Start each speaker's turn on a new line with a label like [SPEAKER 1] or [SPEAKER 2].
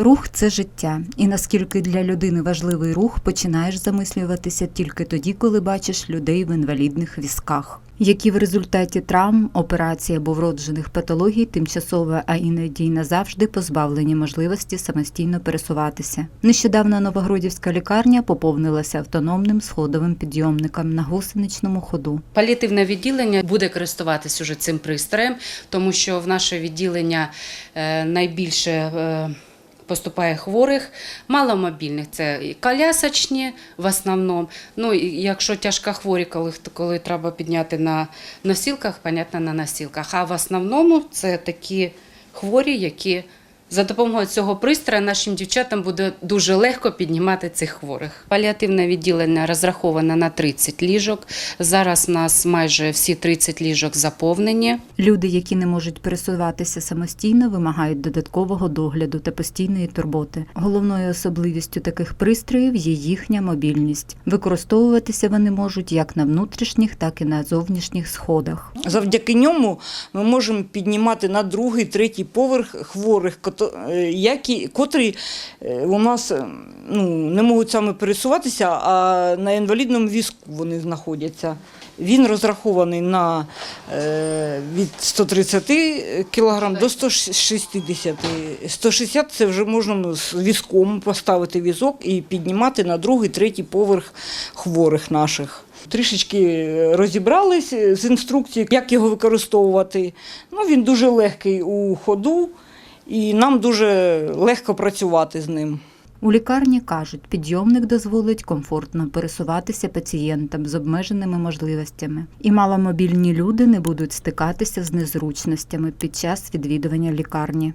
[SPEAKER 1] Рух це життя, і наскільки для людини важливий рух, починаєш замислюватися тільки тоді, коли бачиш людей в інвалідних візках. Які в результаті травм, операцій або вроджених патологій тимчасово, а іноді й назавжди позбавлені можливості самостійно пересуватися. Нещодавно Новогродівська лікарня поповнилася автономним сходовим підйомником на гусеничному ходу.
[SPEAKER 2] Паліативне відділення буде користуватись уже цим пристроєм, тому що в наше відділення е, найбільше е, поступає хворих, маломобільних. Це колясочні в основному. Ну, і якщо тяжкохворі, коли, коли треба підняти на носілках, понятно, на носілках. А в основному це такі хворі, які за допомогою цього пристрою нашим дівчатам буде дуже легко піднімати цих хворих. Паліативне відділення розраховане на 30 ліжок. Зараз у нас майже всі 30 ліжок заповнені.
[SPEAKER 1] Люди, які не можуть пересуватися самостійно, вимагають додаткового догляду та постійної турботи. Головною особливістю таких пристроїв є їхня мобільність. Використовуватися вони можуть як на внутрішніх, так і на зовнішніх сходах.
[SPEAKER 3] Завдяки ньому ми можемо піднімати на другий, третій поверх хворих, які, котрі е, у нас е, ну, не можуть саме пересуватися, а на інвалідному візку вони знаходяться. Він розрахований на е, від 130 кг до 160. 160 це вже можна з візком поставити візок і піднімати на другий, третій поверх хворих наших. Трішечки розібрались з інструкції, як його використовувати. Ну, він дуже легкий у ходу, і нам дуже легко працювати з ним.
[SPEAKER 1] У лікарні кажуть, підйомник дозволить комфортно пересуватися пацієнтам з обмеженими можливостями, і маломобільні люди не будуть стикатися з незручностями під час відвідування лікарні.